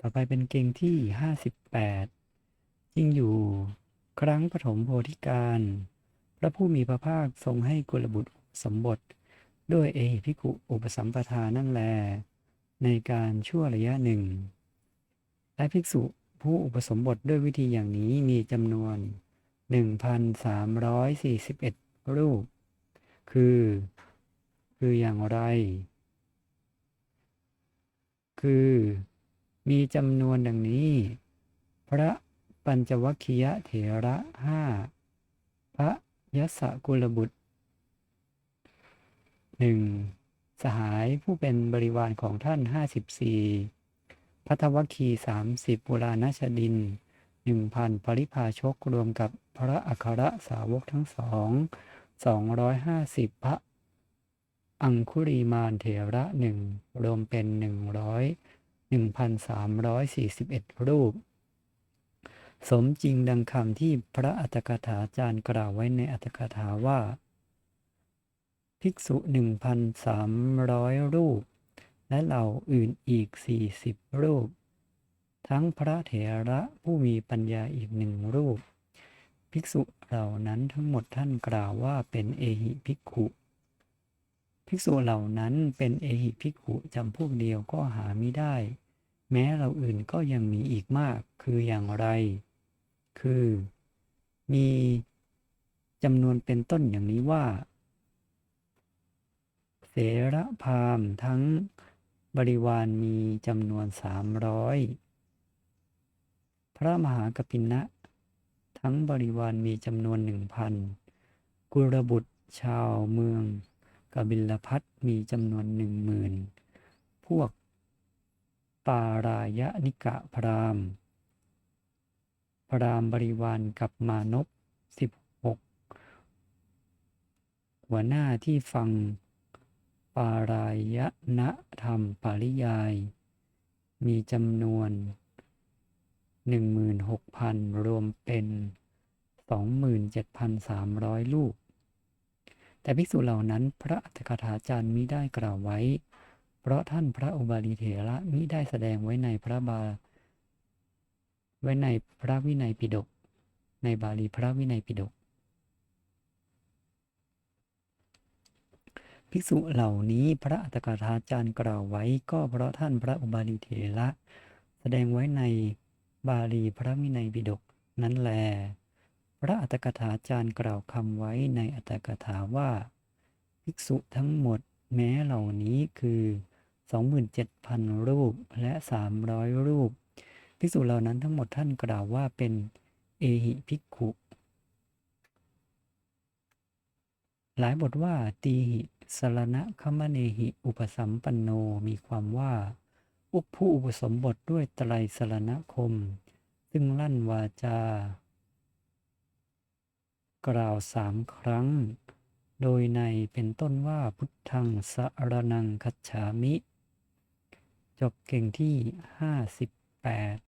ต่อไปเป็นเก่งที่ 58จริงอยู่ครั้งปฐมโพธิการ พระผู้มีพระภาคทรงให้กุลบุตรสมบท ด้วยเอหิภิกุอุปสัมปทานั่นแล ในการชั่วระยะหนึ่ง และภิกษุผู้อุปสมบทด้วยวิธีอย่างนี้มีจำนวน 1,341 รูป คือ คืออย่างไร คือ มีจำนวนดังนี้ พระปัญจวัคคียเถระห้าพระยศกุลบุตรหนึ่งสหายผู้เป็นบริวารของท่านห้าสิบสี่พัทวัคคีสามสิบปุราณชดินหนึ่งพันปริพาชกรวมกับพระอัครสาวกทั้งสองสองร้อยห้าสิบพระอังคุริมานเถระหนึ่งรวมเป็นหนึ่งร้อย หนึ่งพันสามร้อยสี่สิบเอ็ดรูป สมจริงดังคำที่พระอัตถกถาจารย์กล่าวไว้ในอัตถกถาว่า ภิกษุหนึ่งพันสามร้อยรูป และเหล่าอื่นอีกสี่สิบรูป ทั้งพระเถระผู้มีปัญญาอีกหนึ่งรูป ภิกษุเหล่านั้นทั้งหมดท่านกล่าวว่าเป็นเอหิภิกขุ ภิกษุเหล่านั้นเป็นเอหิภิกขุจำพวกเดียวก็หาไม่ได้ แม้เราอื่นก็ยังมีอีกมาก คืออย่างไร คือ มีจำนวนเป็นต้นอย่างนี้ว่า เสระพามทั้งบริวารมีจำนวนสามร้อยพระมหากปินะทั้งบริวารมีจำนวนหนึ่งพันกุลบุตรชาวเมือง บิลพัทมีจำนวนหนึ่งหมื่นพวกปารายนิกะพรามพรามบริวารกับมานพสิบหกหัวหน้าที่ฟังปารายณธรรมปริยาย มีจำนวน 16,000 รวมเป็น 27,300 ลูก แต่ภิกษุเหล่านั้นพระอัตถกถาจารย์มิได้กล่าวไว้ เพราะท่านพระอุบาลีเถระมิได้แสดงไว้ในพระบา ไว้ในพระวินัยปิฎกในบาลีพระวินัยปิฎกภิกษุเหล่านี้พระอัตถกถาจารย์กล่าวไว้ ก็เพราะท่านพระอุบาลีเถระ แสดงไว้ในบาลีพระวินัยปิฎกนั้นแล พระอัตถกถาจารย์กล่าวคำไว้ในอัตถกถาว่า ภิกษุทั้งหมดแม้เหล่านี้คือ 27,000 รูปและ 300 รูป ภิกษุเหล่านั้นทั้งหมดท่านกล่าวว่าเป็นเอหิภิกขุ หลายบทว่าตีหิสรณะคมเนหิ อุปสัมปันโนมีความว่า อุปผู้อุปสมบทด้วยไตรสรณคม ซึ่งลั่นวาจา กล่าวสามครั้ง โดยในเป็นต้นว่าพุทธังสรนังคัจฉามิ จบเก่งที่ 58